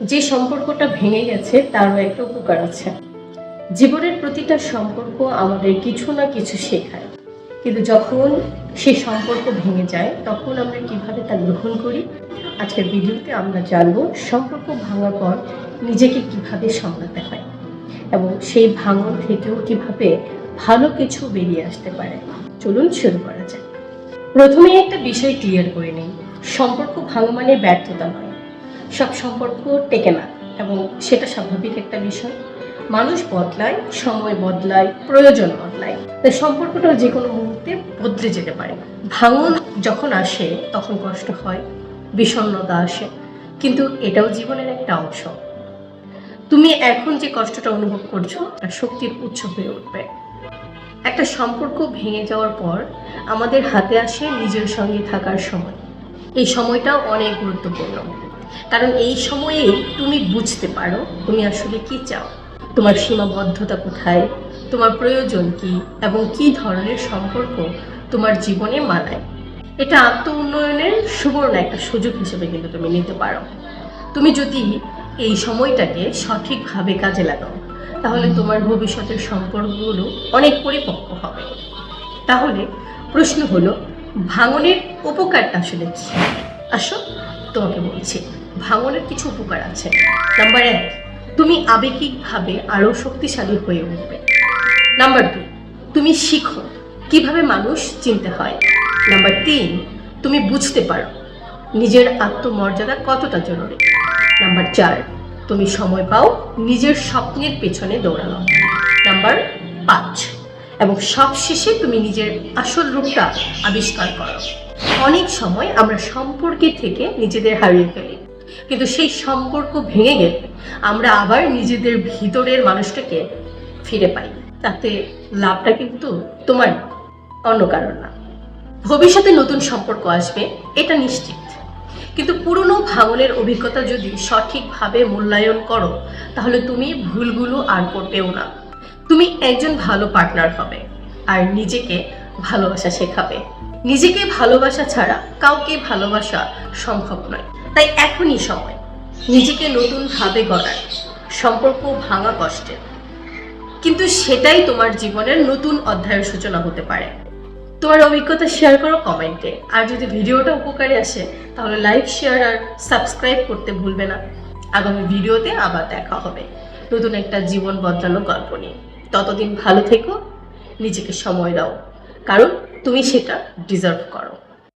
যে সম্পর্কটা ভেঙে গেছে, তারও একটা উপকার আছে। জীবনের প্রতিটা সম্পর্ক আমাদের কিছু না কিছু শেখায়। কিন্তু যখন সেই সম্পর্ক ভেঙে যায়, তখন আমরা কীভাবে তা গ্রহণ করি? আজকের ভিডিওতে আমরা জানব সম্পর্ক ভাঙার পর নিজেকে কীভাবে সামলাতে হয় এবং সেই ভাঙন থেকেও কীভাবে ভালো কিছু বেরিয়ে আসতে পারে। চলুন শুরু করা যাক। প্রথমে একটা বিষয় ক্লিয়ার করে নিই। সম্পর্ক ভাঙা মানে ব্যর্থতা নয়। সব সম্পর্ক টেকে না এবং সেটা স্বাভাবিক একটা বিষয়। মানুষ বদলায়, সময় বদলায়, প্রয়োজন বদলায়। তাই সম্পর্কটা যে কোনো মুহূর্তে বদলে যেতে পারে। ভাঙন যখন আসে, তখন কষ্ট হয়, বিষণ্ণতা আসে। কিন্তু এটাও জীবনের একটা অংশ। তুমি এখন যে কষ্টটা অনুভব করছ তা শক্তির উৎস হয়ে উঠবে। একটা সম্পর্ক ভেঙে যাওয়ার পর আমাদের হাতে আসে নিজের সঙ্গে থাকার সময়। এই সময়টা অনেক গুরুত্বপূর্ণ। কারণ এই সময়েই তুমি বুঝতে পারো তুমি আসলে কি চাও। তোমার সীমাবদ্ধতা কোথায়? তোমার প্রয়োজন কি? এবং কি ধরনের সম্পর্ক তোমার জীবনে মানায়? এটা আত্ম উন্নয়নের সুবর্ণ একটা সুযোগ হিসেবে কিন্তু তুমি নিতে পারো। তুমি যদি এই সময়টাকে সঠিকভাবে কাজে লাগাও, তাহলে তোমার ভবিষ্যতের সম্পর্কগুলো অনেক পরিপক্ক হবে। তাহলে প্রশ্ন হলো, ভাঙনের উপকারটা আসলে কি? আসো, তোমাকে বলছি। ভাঙনের কিছু উপকার আছে। নাম্বার এক, তুমি আবেগিকভাবে আরও শক্তিশালী হয়ে উঠবে। নাম্বার দুই তুমি শিখো কীভাবে মানুষ চিনতে হয়। নাম্বার তিন তুমি বুঝতে পারো নিজের আত্মমর্যাদা কতটা জরুরি। নাম্বার চার, তুমি সময় পাও নিজের স্বপ্নের পেছনে দৌড়ানো। নাম্বার পাঁচ, এবং সবশেষে তুমি নিজের আসল রূপটা আবিষ্কার করো। অনেক সময় আমরা সম্পর্কে থেকে নিজেদের হারিয়ে ফেলি। কিন্তু সেই সম্পর্ক ভেঙে গেলে আমরা আবার নিজেদের ভিতরের মানুষটাকে ফিরে পাই। তাতে লাভটা কিন্তু তোমার অন্য কারণ না। ভবিষ্যতে নতুন সম্পর্ক আসবে, এটা নিশ্চিত। কিন্তু পুরনো ভাঙনের অভিজ্ঞতা যদি সঠিকভাবে মূল্যায়ন করো, তাহলে তুমি ভুলগুলো আর করবেও না। তুমি একজন ভালো পার্টনার হবে আর নিজেকে ভালোবাসা শেখাবে। নিজেকে ভালোবাসা ছাড়া কাউকে ভালোবাসা সম্ভব নয়। তাই এখনই সময়। নিজেকে নতুনভাবে গড়ার। সম্পর্ক ভাঙা কষ্টের। কিন্তু সেটাই তোমার জীবনের নতুন অধ্যায়ের সূচনা হতে পারে। তোমার অভিজ্ঞতা শেয়ার করো কমেন্টে আর যদি ভিডিওটা উপকারে আসে, তাহলে লাইক শেয়ার আর সাবস্ক্রাইব করতে ভুলবে না। আগামী ভিডিওতে আবার দেখা হবে। নতুন একটা জীবন বদলানো গল্প নিয়ে। ততদিন ভালো থেকো। নিজেকে সময় দাও। কারণ তুমি সেটা ডিজার্ভ করো।